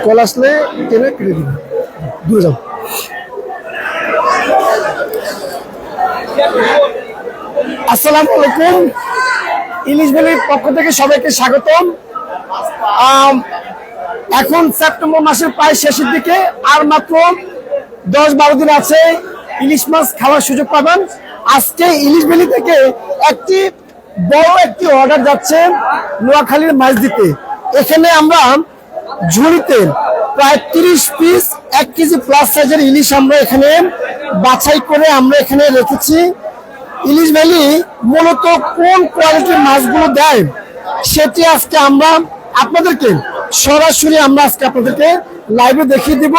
Call আসলে টেনে কেটে দিন দূরে যাও। আসসালামু আলাইকুম। ইলিশ ভ্যালির পক্ষ থেকে সবাইকে স্বাগতম। এখন সেপ্টেম্বর মাসের প্রায় শেষের দিকে, আর মাত্র দশ বারো দিন আছে ইলিশ মাছ খাওয়ার সুযোগ পাবেন। আজকে ইলিশ ভ্যালি থেকে একটি বড় একটি অর্ডার যাচ্ছে নোয়াখালীর মাছ দিতে। এখানে আমরা ঝুড়িতে প্রায় তিরিশ পিস এক কেজি প্লাস সাইজের ইলিশ আমরা এখানে বাছাই করে আমরা এখানে রেখেছি। ইলিশ ভ্যালি মূলত কোন কোয়ালিটির মাছগুলো দেয় সেটি আজকে আমরা আপনাদেরকে সরাসরি আমরা আজকে আপনাদেরকে লাইভে দেখিয়ে দিব।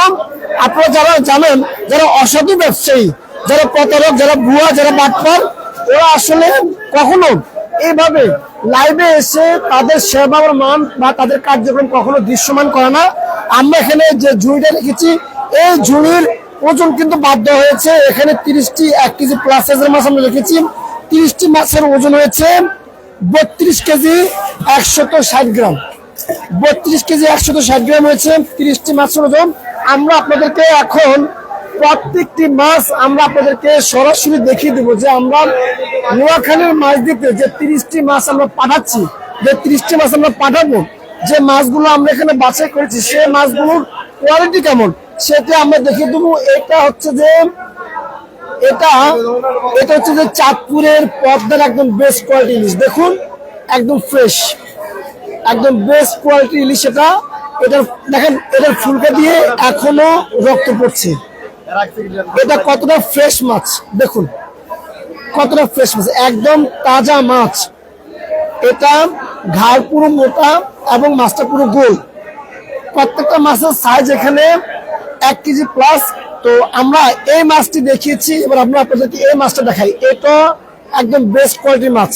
আপনারা যারা জানেন, যারা অসাধু ব্যবসায়ী, যারা প্রতারক, যারা ভুয়া, যারা বাটপার, ওরা আসলে কখনো এইভাবে লাইভে এসে তাদের সেবার মান বা তাদের কার্যক্রম কখনো দৃশ্যমান করে না। আমরা এখানে যে ঝুড়িটা রেখেছি, এই ঝুড়ির ওজন কিন্তু বাধ্য হয়েছে। এখানে তিরিশটি এক কেজি প্লাস সাইজের মাছ আমরা রেখেছি। তিরিশটি মাছের ওজন হয়েছে বত্রিশ কেজি একশত ষাট গ্রাম। বত্রিশ কেজি একশত ষাট গ্রাম হয়েছে তিরিশটি মাছের ওজন। আমরা আপনাদেরকে এখন প্রত্যেকটি মাছ আমরা আপনাদেরকে সরাসরি দেখিয়ে দেবো যে আমরা নোয়াখালীর মাছ দিতে যে তিরিশটি মাছ আমরা পাঠাচ্ছি, যে তিরিশটি মাছ আমরা পাঠাবো, যে মাছগুলো আমরা এখানে বাছাই করেছি, সে মাছগুলোর কোয়ালিটি কেমন? সেটা আমরা দেখিয়ে দেবো। এটা হচ্ছে যে, এটা এটা হচ্ছে যে চাঁদপুরের পদ্মার একদম বেস্ট কোয়ালিটি ইলিশ। দেখুন, একদম ফ্রেশ একদম বেস্ট কোয়ালিটি ইলিশ এটা। এটার, দেখেন, এটার ফুলকা দিয়ে এখনও রক্ত পড়ছে। এটা কতটা ফ্রেশ মাছ? দেখুন, কতটা ফ্রেশ মাছ। একদম তাজা মাছ। এটা ঘাড় পুরো মোটা এবং মাছটা পুরো গোল। প্রত্যেকটা মাছের সাইজ এখানে এক কেজি প্লাস তো আমরা এই মাছটি দেখিয়েছি, এবার আমরা আপনাদেরকে এই মাছটা দেখাই। এটা একদম বেস্ট কোয়ালিটির মাছ।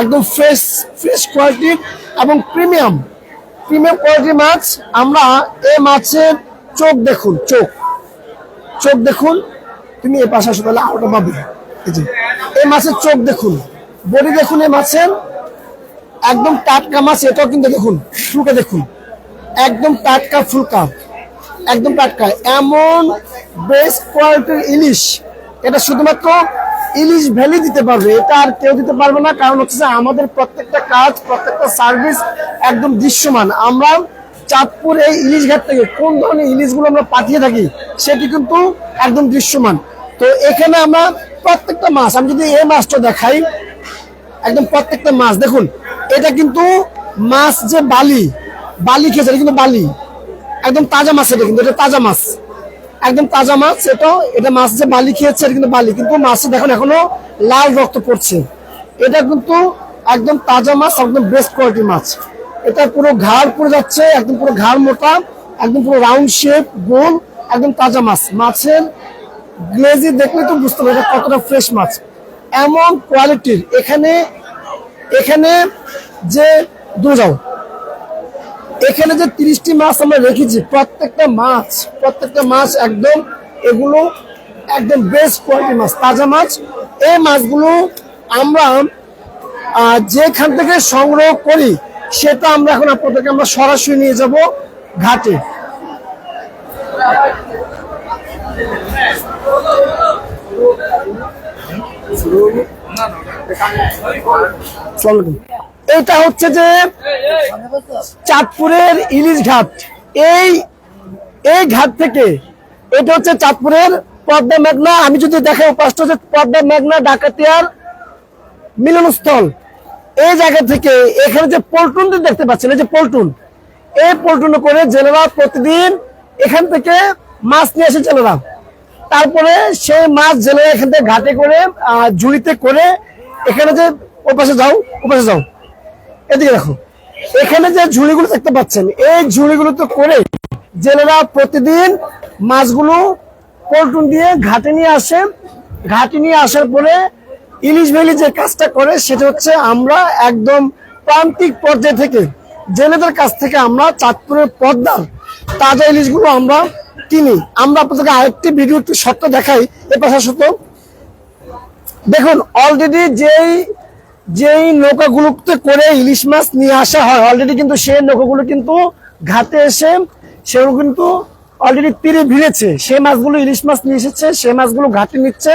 একদম ফ্রেশ ফ্রেশ কোয়ালিটির এবং প্রিমিয়াম প্রিমিয়াম কোয়ালিটির মাছ। আমরা এই মাছের চোখ দেখুন, চোখ। চোখ দেখুন, তুমি এই পাশে আসো, তাহলে আরোটা পাবে। এই মাছের চোখ দেখুন। বডি দেখুন এই মাছের। একদম টাটকা মাছ, এটাও কিন্তু দেখুন, ফুলকা দেখুন। একদম টাটকা ফুলকা, একদম টাটকা। এমন বেস্ট কোয়ালিটির ইলিশ। এটা শুধুমাত্র ইলিশ ভ্যালি দিতে পারবে, এটা আর কেউ দিতে পারবে না, কারণ হচ্ছে আমাদের প্রত্যেকটা কাজ, প্রত্যেকটা সার্ভিস একদম দৃশ্যমান। আমরা চাঁদপুর এই ইলিশ ঘাট থেকে কোন ধরনের ইলিশগুলো আমরা পাঠিয়ে থাকি, সেটি কিন্তু একদম দৃশ্যমান। তো এখানে আমরা প্রত্যেকটা মাছ, আমি যদি এই মাছটা দেখাই, একদম প্রত্যেকটা মাছ, দেখুন, এটা কিন্তু মাছ যে বালি বালি খেয়েছে, এটা কিন্তু বালি। একদম তাজা মাছ এটা কিন্তু, এটা তাজা মাছ। একদম তাজা মাছ, এটা এটা মাছ যে বালি খেয়েছে, এটা কিন্তু বালি, কিন্তু মাছে দেখুন, এখনও লাল রক্ত পড়ছে। এটা কিন্তু একদম তাজা মাছ, একদম বেস্ট কোয়ালিটির মাছ। এটা পুরো ঘাড় পড়ে যাচ্ছে, একদম পুরো ঘাড় মোটা, একদম পুরো রাউন্ড শেপ গোল, একদম তাজা মাছ। মাছের গ্লেজি দেখলে তো বুঝতে পারবে কতটা ফ্রেশ মাছ। এমন কোয়ালিটির এখানে এখানে যে, দূরে যাও। এখানে যে তিরিশটি মাছ আমরা রেখেছি, প্রত্যেকটা মাছ প্রত্যেকটা মাছ একদম, এগুলো একদম বেস্ট কোয়ালিটি মাছ, তাজা মাছ। এই মাছগুলো আমরা যেখান থেকে সংগ্রহ করি সেটা আমরা এখন আপনাদেরকে আমরা সরাসরি নিয়ে যাব ঘাটে। এটা হচ্ছে যে চাঁদপুরের ইলিশ ঘাট। এই এই ঘাট থেকে এটা হচ্ছে চাঁদপুরের পদ্মা মেঘনা। আমি যদি দেখাই পাঁচটা হচ্ছে পদ্মা মেঘনা, ডাকাতিয়ার মিলনস্থল। এই জায়গা থেকে এখানে যে পল্টুনটি দেখতে পাচ্ছেন, এই যে পল্টুন। এই পল্টুনে করে জেলেরা প্রতিদিন এখান থেকে মাছ নিয়ে আসে জেলেরা। তারপরে সেই মাছ জেলেরা এখান থেকে ঘাটে করে ঝুড়িতে করে এখানে যে ও পাশে যাও ও পাশে যাও। এদিকে দেখো। এখানে যে ঝুড়িগুলো দেখতে পাচ্ছেন, এই ঝুড়িগুলো তো করে জেলেরা প্রতিদিন মাছগুলো পল্টুন দিয়ে ঘাটে নিয়ে আসে। ঘাটে নিয়ে আসার পরে ইলিশ ভ্যালি যে কাজটা করে, সেটা হচ্ছে আমরা একদম প্রান্তিক পর্যায় থেকে জেলেদের কাছ থেকে আমরা চাঁদপুরের পদ্মার তাজা ইলিশগুলো আমরা কিনি। আমরা আপনাদেরকে আরেকটি ভিডিও একটু সত্য দেখাই, এ পাশে সত্য দেখুন অলরেডি যেই যেই নৌকাগুলোতে করে ইলিশ মাছ নিয়ে আসা হয় অলরেডি কিন্তু সেই নৌকাগুলো কিন্তু ঘাটে এসে, সেগুলো কিন্তু অলরেডি তীরে ভিড়েছে। সেই মাছগুলো ইলিশ মাছ নিয়ে এসেছে, সেই মাছগুলো ঘাটে নিচ্ছে।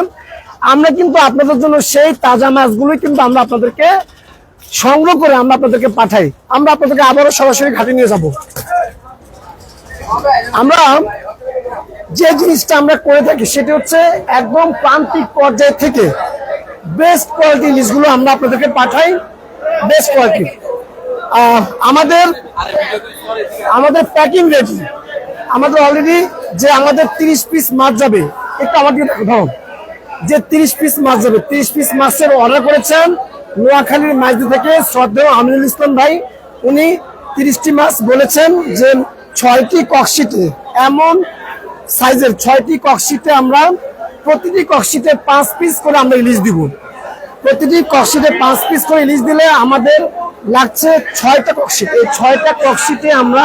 আমরা কিন্তু আপনাদের জন্য সেই তাজা মাছগুলোই কিন্তু আমরা আপনাদেরকে সংগ্রহ করে আমরা আপনাদেরকে পাঠাই। আমরা আপনাদেরকে আবারও সরাসরি ঘাটে নিয়ে যাব। আমরা যে জিনিসটা আমরা করে থাকি সেটা হচ্ছে একদম প্রান্তিক পর্যায় থেকে বেস্ট কোয়ালিটি ইলিশগুলো আমরা আপনাদেরকে পাঠাই। বেস্ট কোয়ালিটি আমাদের আমাদের প্যাকিং রেডি আমাদের অলরেডি যে আমাদের তিরিশ পিস মাছ যাবে, একটু আমাকে ধরো যে তিরিশ পিস মাছ যাবে। তিরিশ পিস মাছের অর্ডার করেছেন নোয়াখালীর মাছদি থেকে শ্রদ্ধেয় আমিনুল ইসলাম ভাই। উনি তিরিশটি মাছ বলেছেন যে ছয়টি ককশিটে এমন সাইজের ছয়টি ককশিটে আমরা প্রতিটি ককশিটে পাঁচ পিস করে আমরা ইলিশ দিব। প্রতিটি ককশিটে পাঁচ পিস করে ইলিশ দিলে আমাদের লাগছে ছয়টা ককশিট এই ছয়টা ককশিটে আমরা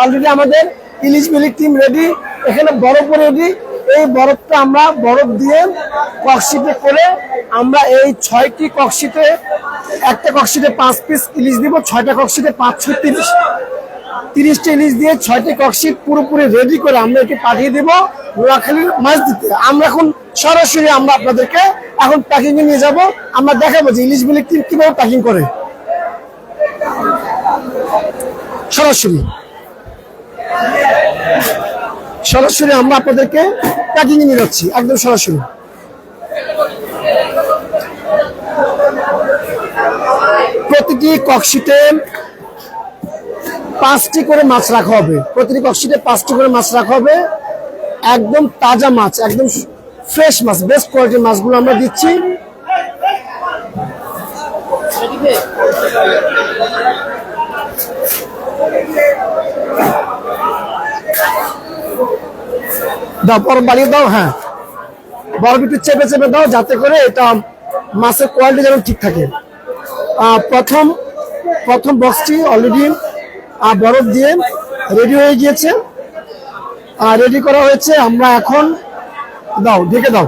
অলরেডি আমাদের ইলিশ মিলি টিম রেডি এখানে বড় করে রেডি এই বরফটা আমরা বরফ দিয়ে ককশিটে করে আমরা এই ছয়টি ককশিটে, একটা ককশিটে পাঁচ পিস ইলিশ দিব, ছয়টা ককশিটে পাঁচ ছয় তিরিশ। তিরিশটা ইলিশ দিয়ে ছয়টি ককশিট পুরোপুরি রেডি করে আমরা একে পাঠিয়ে দেব নোয়াখালীর মাছ দিতে। আমরা এখন সরাসরি আমরা আপনাদেরকে এখন প্যাকিং এ নিয়ে যাব। আমরা দেখাবো যে ইলিশগুলি কীভাবে প্যাকিং করে। সরাসরি। সরাসরি আমরা আপনাদেরকে প্যাকিং নিয়ে যাচ্ছি, একদম সরাসরি। প্রতিটি ককশিটে পাঁচটি করে মাছ রাখা হবে। প্রতিটি কক্সিটে পাঁচটি করে মাছ রাখা হবে। একদম তাজা মাছ, একদম ফ্রেশ মাছ বেস্ট কোয়ালিটির মাছগুলো আমরা দিচ্ছি। দাও, বরফ বাড়িয়ে দাও হ্যাঁ। বরফ চেপে চেপে দাও, যাতে করে এটা মাছের কোয়ালিটি যেন ঠিক থাকে। প্রথম প্রথম বক্সটি অলরেডি বরফ দিয়ে রেডি হয়ে গিয়েছে। আর রেডি করা হয়েছে, আমরা এখন দাও, ঢেকে দাও।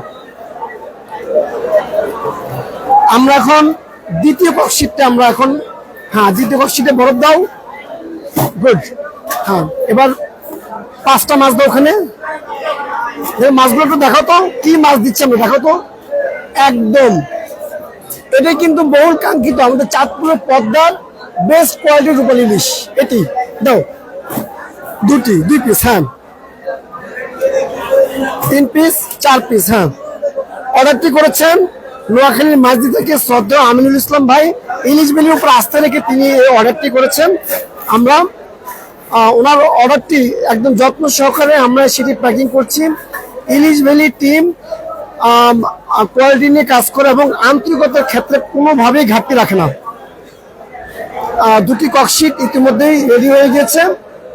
আমরা এখন দ্বিতীয় কক্সিটটা আমরা এখন হ্যাঁ দ্বিতীয় কক্সিটে বরফ দাও। গুড হ্যাঁ এবার পাঁচটা মাছ দাও ওখানে। মাছগুলো একটু দেখাও তো, কি মাছ দিচ্ছে দেখো তো। একদম। কিন্তু বহুল কাঙ্ক্ষিত, আমাদের চাঁদপুরের পদ্মার বেস্ট কোয়ালিটির ইলিশ। এটি, দাও। দুটি, দুই পিস হ্যাঁ। তিন পিস চার পিস হ্যাঁ। অর্ডারটি করেছেন নোয়াখালীর মাঝদি থেকে শ্রদ্ধা আমিনুল ইসলাম ভাই। ইলিশ বিলির উপর আস্থা রেখে তিনি এই অর্ডারটি করেছেন। আমরা ওনার অর্ডারটি একদম যত্ন সহকারে আমরা সেটি প্যাকিং করছি। ইলিশ ভ্যালি টিম কোয়ালিটি নিয়ে কাজ করে এবং আন্তরিকতার ক্ষেত্রে কোনোভাবেই ঘাটতি রাখে না। দুটি ককশিট ইতিমধ্যেই রেডি হয়ে গেছে।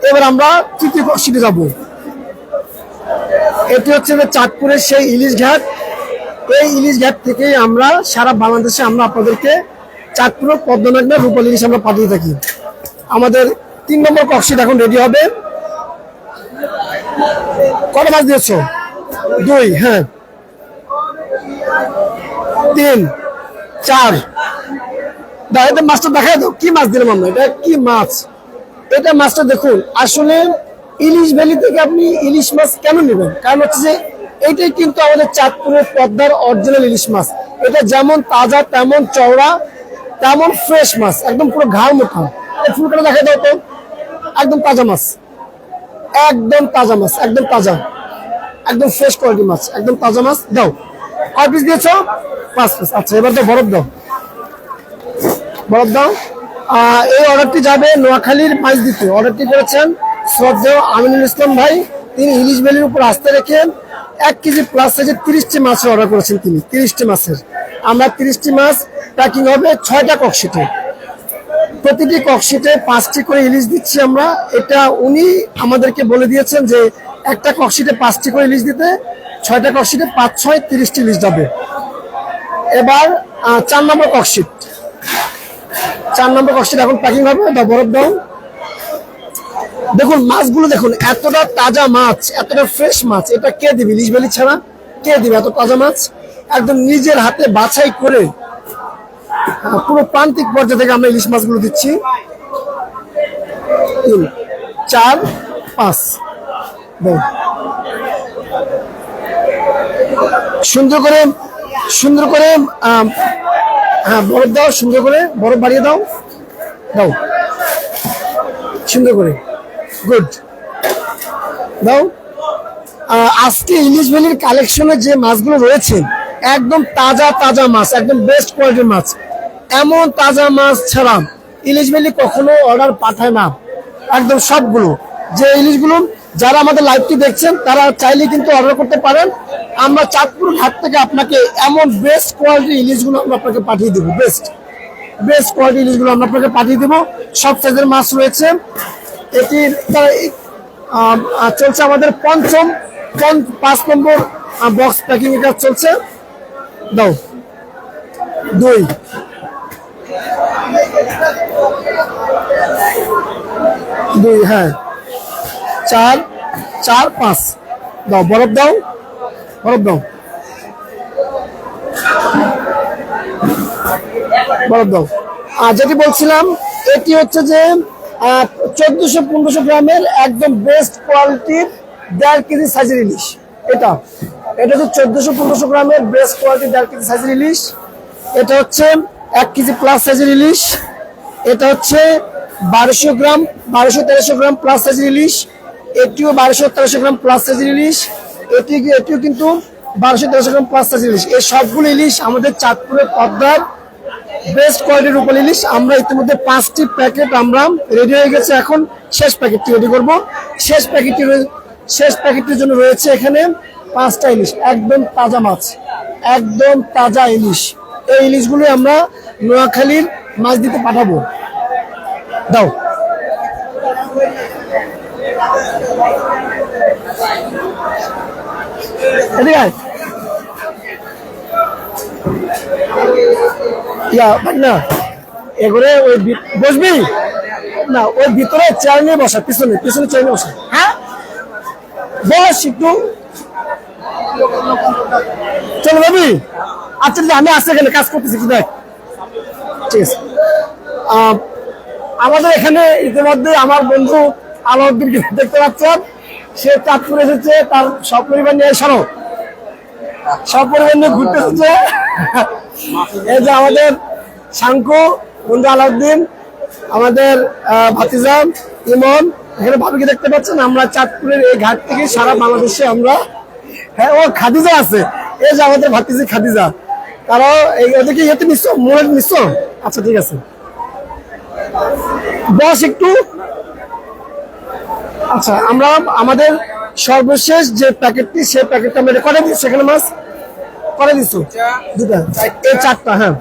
এবার আমরা তৃতীয় ককশিটে যাব। এটি হচ্ছে যে চাঁদপুরের সেই ইলিশ ঘাট এই ইলিশ ঘাট থেকেই আমরা সারা বাংলাদেশে আমরা আপনাদেরকে চাঁদপুরের পদ্মনাগ্না, রূপালী ইলিশ আমরা পাঠিয়ে থাকি। আমাদের তিন নম্বর ককশিট এখন রেডি হবে। কত মাছ দিয়েছ? দুই হ্যাঁ। তিন, চার। এটা মাছটা দেখাই দাও। কি মাছ দিলাম আমরা? এটা কি মাছ এটা মাছটা দেখুন, আসলে ইলিশ ভ্যালি থেকে আপনি ইলিশ মাছ কেন নেবেন? কারণ হচ্ছে যে এইটাই কিন্তু আমাদের চাঁদপুরের পদ্মার অরিজিনাল ইলিশ মাছ। এটা যেমন তাজা, তেমন চওড়া, তেমন ফ্রেশ মাছ। একদম পুরো ঘাড় মোটা। এই ফুলটা দেখাই দাও তো। একদম তাজা মাছ। একদম তাজা মাছ, একদম তাজা। একদম ফ্রেশ কোয়ালিটি মাছ, একদম তাজা মাছ। দাও। কয় পিস দিয়েছ? পাঁচ পিস আচ্ছা এবার তো বরফ দাও। বরফ দাও। এই অর্ডারটি যাবে নোয়াখালীর মাছ দিতে অর্ডারটি করেছেন শ্রদ্ধেয় আমিনুল ইসলাম ভাই। তিনি ইলিশ বেলির উপর আস্থা রেখে এক কেজি প্লাস সাইজের তিরিশটি মাছের অর্ডার করেছেন তিনি। তিরিশটি মাছের। আমরা তিরিশটি মাছ প্যাকিং হবে ছয়টা ককশিটে প্রতিটি ককশিটে পাঁচটি করে ইলিশ দিচ্ছি আমরা। এটা উনি আমাদেরকে বলে দিয়েছেন যে একটা ককশিটে পাঁচটি করে ইলিশ দিতে, ছয়টা ককশিটে পাঁচ, ছয়, তিরিশটি ইলিশ যাবে। এবার চার নম্বর ককশিট। চার নম্বর ককশিট এখন প্যাকিং হবে দাও বরফ দাও দেখুন, মাছগুলো দেখুন, এতটা তাজা মাছ, এতটা ফ্রেশ মাছ। এটা কে দিবে? ইলিশ বেলি ছাড়া কে দিবে এত তাজা মাছ? একদম নিজের হাতে বাছাই করে পুরো প্রান্তিক পর্যায়ে থেকে আমরা ইলিশ মাছগুলো দিচ্ছি। তিন, চার, পাঁচ। সুন্দর করে সুন্দর করে হ্যাঁ বরফ দাও, সুন্দর করে, বরফ বাড়িয়ে দাও। দাও। সুন্দর করে। গুড। দাও। আজকে ইলিশ ভ্যালির কালেকশনে যে মাছগুলো রয়েছে, একদম তাজা তাজা মাছ, একদম বেস্ট কোয়ালিটির মাছ। এমন তাজা মাছ ছাড়া ইলিশ ভ্যালি কখনো অর্ডার পাঠায় না। একদম সবগুলো। যে ইলিশগুলো যারা আমাদের লাইভটি দেখছেন, তারা চাইলে কিন্তু অর্ডার করতে পারেন। আমরা চাঁদপুর ঘাট থেকে আপনাকে এমন বেস্ট কোয়ালিটির ইলিশগুলো আমরা আপনাকে পাঠিয়ে দেবো। বেস্ট বেস্ট কোয়ালিটি ইলিশগুলো আমরা আপনাকে পাঠিয়ে দেবো। সব সাইজের মাছ রয়েছে। এটি চলছে আমাদের পঞ্চম পঞ্চ- পাঁচ নম্বর বক্স প্যাকিং এটা চলছে। দাও। দুই। দুই হ্যাঁ। চার চার, পাঁচ। দাও, বরফ দাও বরফ দাও। বরফ দাও। আর যেটি বলছিলাম, এটি হচ্ছে যে চোদ্দশো পনেরোশো গ্রামের একদম বেস্ট কোয়ালিটির দেড় কেজি সাইজের ইলিশ। এটা এটা হচ্ছে চোদ্দশো পনেরোশো গ্রামের বেস্ট কোয়ালিটির দেড় কেজি সাইজের ইলিশ। এটা হচ্ছে এক কেজি প্লাস সাইজের ইলিশ। এটা হচ্ছে বারোশো গ্রাম, বারোশো তেরোশো গ্রাম প্লাস সাইজের ইলিশ। এটিও বারোশো তেরোশো গ্রাম প্লাস সাইজের ইলিশ। এটি এটিও কিন্তু বারোশো তেরোশো গ্রাম প্লাস সাইজের ইলিশ। এই সবগুলো ইলিশ আমাদের চাঁদপুরের পদ্মার বেস্ট কোয়ালিটির উপর ইলিশ। আমরা ইতিমধ্যে পাঁচটি প্যাকেট আমরা রেডি হয়ে গেছে এখন। শেষ প্যাকেটটি রেডি করব। শেষ প্যাকেটটি শেষ প্যাকেটটির জন্য রয়েছে এখানে পাঁচটা ইলিশ। একদম তাজা মাছ। একদম তাজা ইলিশ। এই ইলিশগুলো আমরা নোয়াখালীর মাছ দিতে পাঠাবো। দাও। না। এগুলো ওই বসবি? না ওই ভিতরে চেয়ার নিয়ে বসা পিছনে পিছনে চেয়ার নিয়ে বসা। হ্যাঁ? বস একটু। চলো ভাবি। আচ্ছা আমি আসছি এখানে কাজ করতেছি দেখ? ঠিক আছে। আমাদের এখানে ইতিমধ্যে আমার বন্ধু আলাউদ্দিনকে দেখতে পাচ্ছেন। সে চাঁদপুর এসেছে তার সপরিবার নিয়ে সড়ক সপরিবার নিয়ে ঘুরতে এসেছে। এই যে আমাদের শাঙ্কু বন্ধু আলাউদ্দিন আমাদের আহ, ভাতিজা ইমন এখানে ভাবিকে দেখতে পাচ্ছেন। আমরা চাঁদপুরের এই ঘাট থেকে সারা বাংলাদেশে আমরা হ্যাঁ ও খাদিজা আছে। এই যে আমাদের ভাতিজি খাদিজা। কারণ এই ওদেরকে ইয়েতে নিচ্ছ মোড়ে নিচ্ছ আচ্ছা ঠিক আছে। বস একটু। আচ্ছা আমরা আমাদের সর্বশেষ যে প্যাকেটটি সেই প্যাকেটটা আমরা করে দিচ্ছি সেখানে মাছ? করে দিচ্ছ? দুটা। এই চারটা হ্যাঁ।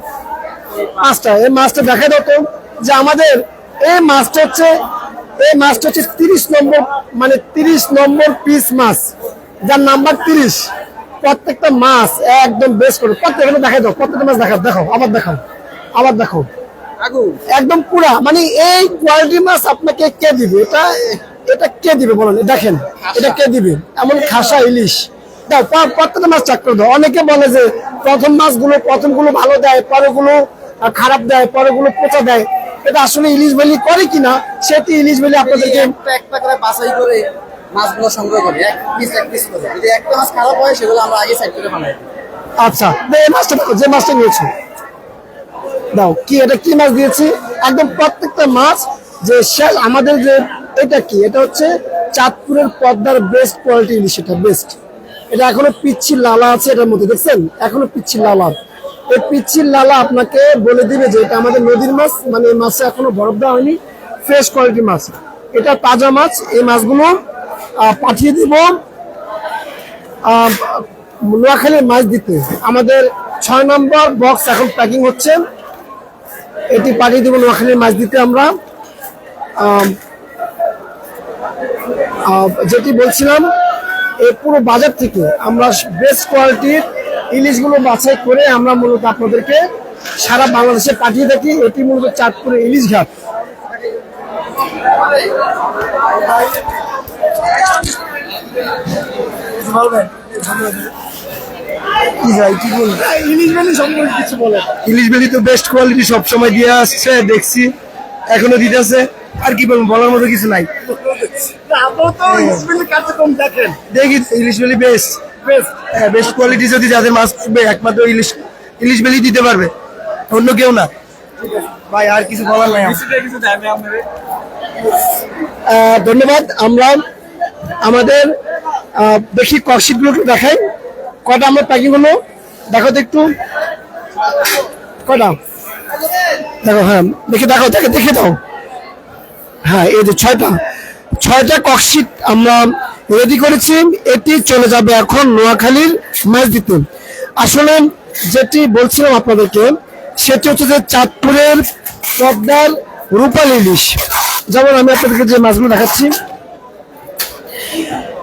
পাঁচটা। এই মাছটা দেখা দাও তো যে আমাদের এই মাছটা হচ্ছে এই মাছটা হচ্ছে তিরিশ নম্বর মানে তিরিশ নম্বর পিস মাছ। যার নাম্বার তিরিশ। প্রত্যেকটা মাছ একদম বেশ করে প্রত্যেকটা দেখা দাও প্রত্যেকটা মাছ দেখাও দেখো আবার দেখাও আবার দেখো একদম পুরা মানে এই কোয়ালিটি মাছ আপনাকে কে দিবে? এটা এটা কে দিবে বলেন? দেখেন এটা কে দিবে? এমন খাসা ইলিশ। দাও প্রত্যেকটা মাছ চেক করে দাও। অনেকে বলে যে প্রথম মাছগুলো প্রথমগুলো ভালো দেয় পরেগুলো খারাপ দেয় পরেগুলো পচা দেয়। এটা আসলে ইলিশ ভ্যালি করে কিনা সেটি ইলিশ বেলি আপনাদেরকে একটা করে বাছাই করে মাছগুলো সংগ্রহ করি। এক পিস এক পিস করে। যদি একটা মাছ খারাপ হয়, সেগুলো আমরা আগে সাইড করে বানাই। আচ্ছা এই মাছটা দেখো, যে মাছটা নিয়েছো। দাও, কি এটা কি মাছ দিয়েছি? একদম প্রত্যেকটা মাছ যে শেষ আমাদের যে, এটা কি? এটা হচ্ছে চাঁদপুরের পদ্মার বেস্ট কোয়ালিটি ইলিশ, এটা বেস্ট এটা এখনও পিচ্ছির লালা আছে এটার মধ্যে, দেখছেন? এখনও পিচ্ছির লালা। এই পিচ্ছির লালা আপনাকে বলে দিবে যে এটা আমাদের নদীর মাছ মানে মাছে এখনও বরফ দেওয়া হয়নি ফ্রেশ কোয়ালিটির মাছ। এটা তাজা মাছ, এই মাছগুলো পাঠিয়ে দিব। নোয়াখালীর মাছ দিতে আমাদের ছয় নম্বর বক্স এখন প্যাকিং হচ্ছে। এটি পাঠিয়ে দেবো নোয়াখালীর মাছ দিতে আমরা। যেটি বলছিলাম, এই পুরো বাজার থেকে আমরা বেস্ট কোয়ালিটির ইলিশগুলো বাছাই করে আমরা মূলত আপনাদেরকে সারা বাংলাদেশে পাঠিয়ে থাকি। এটি মূলত চাঁদপুরের ইলিশ ঘাট। ইলিশ বলে তো বেস্ট কোয়ালিটি সব সময় দিয়ে আসছে দেখছি। এখনও দিতেছে। আর কি বলব বলার মতো কিছু নাই। দেখি Ilish valley best best quality যদি যাদের মাছ একমাত্র ইলিশ ইলিশ বেলি দিতে পারবে। অন্য কেউ না। ভাই আর কিছু বলার নাই ধন্যবাদ আমরা আমাদের দেখি ককশিটগুলো একটু দেখাই। কটা আমরা প্যাকিং হলো দেখো একটু। কটা? দেখো হ্যাঁ দেখে দেখো, দেখে দেখে দাও। হ্যাঁ এই যে ছয়টা। ছয়টা ককশিট আমরা রেডি করেছি। এটি চলে যাবে এখন নোয়াখালীর দিতে আসলে যেটি বলছিলাম আপনাদেরকে, সেটি হচ্ছে যে চাঁদপুরের পদ্মার রূপালী ইলিশ। যেমন আমি আপনাদেরকে যে মাছগুলো দেখাচ্ছি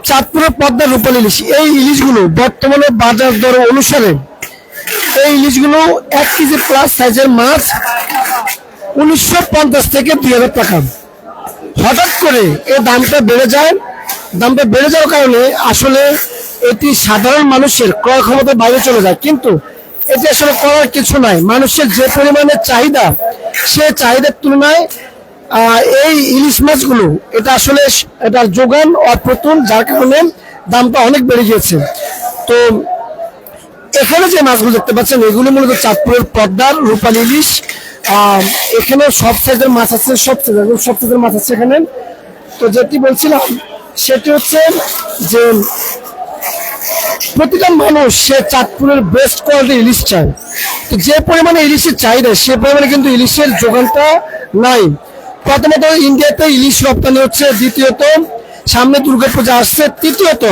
চাঁদপুরের পদ্মার রূপালী ইলিশ। এই ইলিশগুলো বর্তমানে বাজার দর অনুসারে এই ইলিশগুলো এক কেজি প্লাস সাইজের মাছ উনিশশো পঞ্চাশ থেকে দুই হাজার টাকা। হঠাৎ করে এই দামটা বেড়ে যায়। দামটা বেড়ে যাওয়ার কারণে আসলে এটি সাধারণ মানুষের ক্রয় ক্ষমতার বাইরে চলে যায়। কিন্তু এটি আসলে করার কিছু নাই। মানুষের যে পরিমাণে চাহিদা, সে চাহিদার তুলনায় এই ইলিশ মাছগুলো, এটা আসলে এটার যোগান অপ্রতুল, যার কারণে দামটা অনেক বেড়ে গিয়েছে। তো এখানে যে মাছগুলো দেখতে পাচ্ছেন, এগুলো মূলত চাঁদপুরের পদ্মার রূপালী ইলিশ। এখানে সব সাইজের মাছ আছে, সব সাইজের সব সাইজের মাছ আছে এখানে। তো যেটি বলছিলাম, সেটি হচ্ছে যে প্রতিটা মানুষ সে চাঁদপুরের বেস্ট কোয়ালিটি ইলিশ চায়। তো যে পরিমাণে ইলিশের চাহিদা, সে পরিমাণে কিন্তু ইলিশের যোগানটা নাই। প্রথমত ইন্ডিয়াতে ইলিশ রপ্তানি হচ্ছে, দ্বিতীয়ত সামনে দুর্গাপূজা আসছে, তৃতীয়ত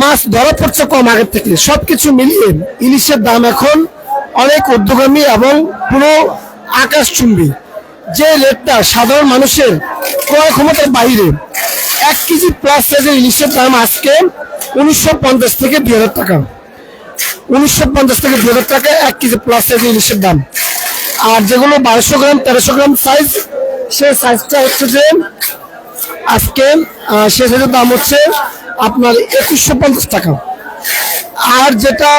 মাছ ধরা পড়ছে কম আগের থেকে। সবকিছু মিলিয়ে ইলিশের দাম এখন অনেক ঊর্ধ্বগামী এবং পুরো আকাশ চুম্বি। যে রেটটা সাধারণ মানুষের ক্রয় ক্ষমতার বাইরে, এক কেজি প্লাস সাইজের ইলিশের দাম আজকে উনিশশো পঞ্চাশ থেকে দুই হাজার টাকা। উনিশশো পঞ্চাশ থেকে দুই হাজার টাকা এক কেজি প্লাস সাইজের ইলিশের দাম। আর যেগুলো বারোশো গ্রাম, তেরোশো গ্রাম সাইজ সেই সাইজটা হচ্ছে যে আজকে সে সাইজের দাম হচ্ছে আপনার একুশশো পঞ্চাশ টাকা। আর যেটা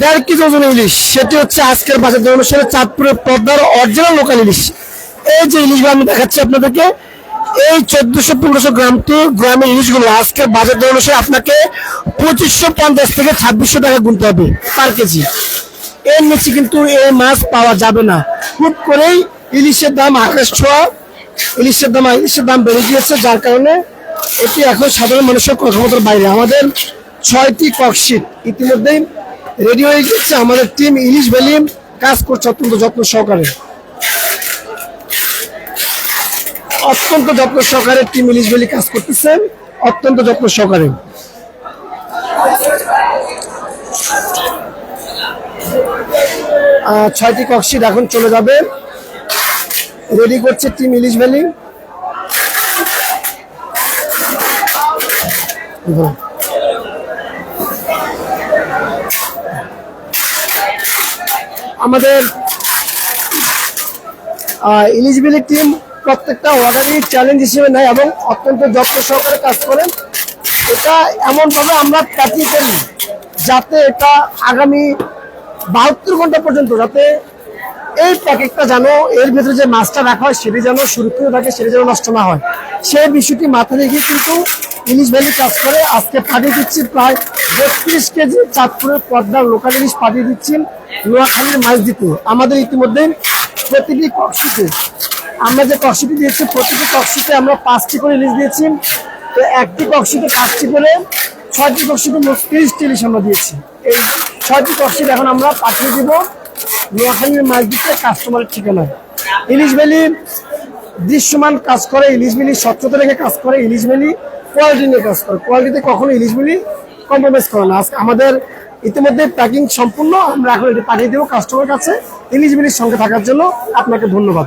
দেড় কেজি ওজন ইলিশ, সেটি হচ্ছে আজকের বাজার দর অনুসারে চাঁদপুরের পদ্মার অরিজিনাল লোকাল ইলিশ। এই যে ইলিশগুলো আমি দেখাচ্ছি আপনাদেরকে, এই চোদ্দশো পনেরোশো গ্রামটি গ্রামের ইলিশগুলো আজকের বাজার দর অনুসারে আপনাকে পঁচিশশো পঞ্চাশ থেকে ছাব্বিশশো টাকা গুনতে হবে পার কেজি। এর নিচে কিন্তু এই মাছ পাওয়া যাবে না। খুব করেই ইলিশের দাম আকাশ ছোঁয়া। ইলিশের দাম ইলিশের দাম বেড়ে গিয়েছে, যার কারণে এটি এখন সাধারণ মানুষের ক্রয় ক্ষমতার বাইরে। আমাদের ছয়টি ককশিট ইতিমধ্যেই রেডি হয়ে গিয়েছে। আমাদের টিম ইলিশ ভ্যালি কাজ করছে অত্যন্ত যত্ন সহকারে। অত্যন্ত যত্ন সহকারে টিম ইলিশ ভ্যালি কাজ করতেছেন অত্যন্ত যত্ন সহকারে। ছয়টি ককশিট এখন চলে যাবে। রেডি করছে টিম ইলিশ ভ্যালি আমাদের ভ্যালি টিম প্রত্যেকটা অর্ডারই চ্যালেঞ্জ হিসেবে নেয় এবং অত্যন্ত যত্ন সহকারে কাজ করেন এটা এমনভাবে আমরা প্যাকিং করি যাতে এটা আগামী বাহাত্তর ঘণ্টা পর্যন্ত যাতে এই প্যাকেটটা যেন এর ভেতরে যে মাছটা রাখা হয় সেটি যেন সুরক্ষিত থাকে, সেটি যেন নষ্ট না হয়। সেই বিষয়টি মাথায় রেখে কিন্তু ইলিশ ভ্যালি কাজ করে আজকে পাঠিয়ে দিচ্ছি প্রায় বত্রিশ কেজি চাঁদপুরের পদ্মার লোকাল ইলিশ পাঠিয়ে দিচ্ছেন নোয়াখালীর মাছ দিতে। আমাদের ইতিমধ্যে প্রতিটি কক্সিতে আমরা যে কক্সিটি দিয়েছি, প্রতিটি কক্সিতে আমরা পাঁচটি করে ইলিশ দিয়েছি। তো একটি কক্সিতে পাঁচটি করে, ছয়টি কক্সিতে মোট তিরিশটি ইলিশ আমরা দিয়েছি। এই ছয়টি কক্সিট এখন আমরা পাঠিয়ে দিব। নোয়াখালীর মাছ দিতে কাস্টমারের ঠিকানায় ইলিশ ভ্যালি দৃশ্যমান কাজ করে, ইলিশ ভ্যালি স্বচ্ছতা রেখে কাজ করে, ইলিশ ভ্যালি কোয়ালিটি নিয়ে কাজ করে। কোয়ালিটিতে কখনো ইলিশ ভ্যালি কম্প্রোমাইজ করে না। আজকে আমাদের ইতিমধ্যে প্যাকিং সম্পূর্ণ, আমরা এখন এটি পাঠিয়ে দেবো কাস্টমার কাছে। ইলিশ ভ্যালির সঙ্গে থাকার জন্য আপনাকে ধন্যবাদ।